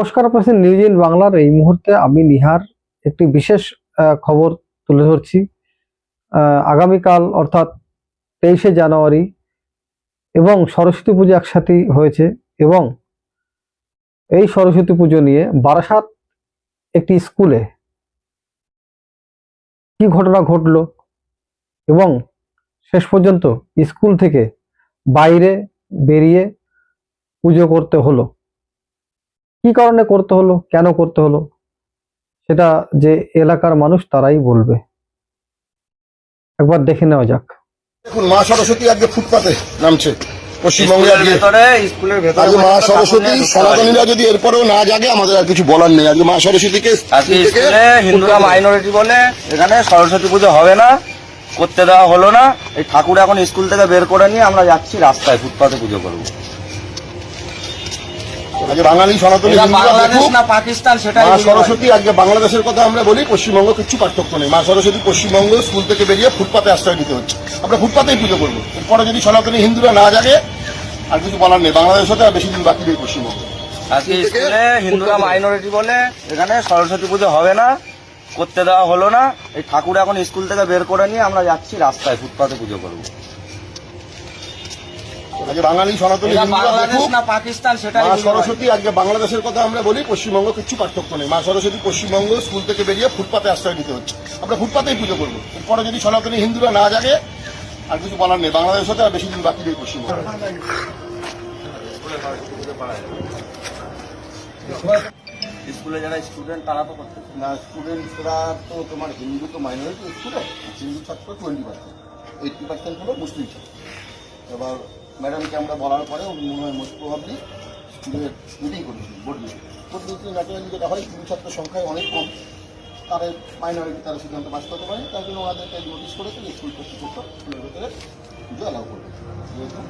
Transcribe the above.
নমস্কার, আপনার news in বাংলার। এই মুহূর্তে আমি নিহার একটি বিশেষ খবর তুলে ধরছি। আগামীকাল অর্থাৎ তেইশে জানুয়ারি এবং সরস্বতী পুজো একসাথেই হয়েছে এবং এই সরস্বতী পুজো নিয়ে বারাসাত একটি স্কুলে কি ঘটনা ঘটলো এবং শেষ পর্যন্ত স্কুল থেকে বাইরে বেরিয়ে পুজো করতে হলো। কি কারণে করতে হলো? কেন করতে হলো? সেটা যে এলাকার মানুষ তারাই বলবে। একবার দেখে নেওয়া যাক। দেখুন মা সরস্বতী আজকে ফুটপাতে নামছে। পশ্চিমবঙ্গে আজকে মা সরস্বতী সনাতনীরা যদি এরপরেও না জাগে আমাদের আর কিছু বলার নেই। আজকে মা সরস্বতীকে হিন্দুরা মাইনরিটি বলে এখানে সরস্বতী পুজো হবে না করতে দেওয়া হলো না। এই ঠাকুর এখন স্কুল থেকে বের করে নিয়ে আমরা যাচ্ছি রাস্তায় ফুটপাতে পুজো করব। আজকে বাঙালি সনাতনী পাকিস্তান সেটাই মা সরস্বতী আজকে বাংলাদেশের কথা আমরা বলি পশ্চিমবঙ্গ কিছু পার্থক্য নেই। মা সরস্বতী পশ্চিমবঙ্গ স্কুল থেকে বেরিয়ে ফুটপাতে আশ্রয় নিতে হচ্ছে। আমরা ফুটপাতেই পুজো করব। এরপরে যদি সনাতনী হিন্দুরা না জাগে আর কিছু বলার নেই। বাংলাদেশের সাথে আর বেশি দিন বাকি নেই পশ্চিমবঙ্গ। আজকে স্কুলে হিন্দুরা মাইনরিটি বলে এখানে সরস্বতী পুজো হবে না করতে দেওয়া হলো না। এই ঠাকুর এখন স্কুল থেকে বের করে নিয়ে আমরা যাচ্ছি রাস্তায় ফুটপাতে পুজো করব। আজকে বাঙালি সনাতনী বাংলাদেশ না পাকিস্তান সেটাই মা সরস্বতী আজকে বাংলাদেশের কথা আমরা বলি পশ্চিমবঙ্গ কিছু পার্থক্য নেই। মা সরস্বতী পশ্চিমবঙ্গ স্কুল থেকে বেরিয়ে ফুটপাতে আশ্রয় নিতে হচ্ছে। আমরা ফুটপাতেই পুজো করব। এরপরে যদি সনাতনী হিন্দুরা না জাগে আর কিছু বলার নেই। বাংলাদেশের সাথে আর বেশি দিন বাকি নেই পশ্চিমবঙ্গ। স্কুলে যারা স্টুডেন্ট তারা তো করতে না স্টুডেন্টরা তো তোমার হিন্দু তো মাইনরিটি স্কুলে হিন্দু ছাত্র টোয়েন্টি পার্সেন্ট এইটটি পার্সেন্ট হলো মুসলিম ছাত্র। এবার ম্যাডামকে আমরা বলার পরে উনি মনে হয় মোস্ট প্রভাবলি স্কুলের মিটিং করেছিলেন board meeting. Board meeting naturally যেটা হয়, স্কুল ছাত্র সংখ্যায় অনেক কম। তাদের মাইনরিটি তারা সিদ্ধান্ত পাস করতে পারে তার জন্য ওনাদেরকে নোটিশ করেছে যে স্কুল কর্তৃপক্ষ স্কুলের ভেতরে পুজো অ্যালাউ করবে। যেহেতু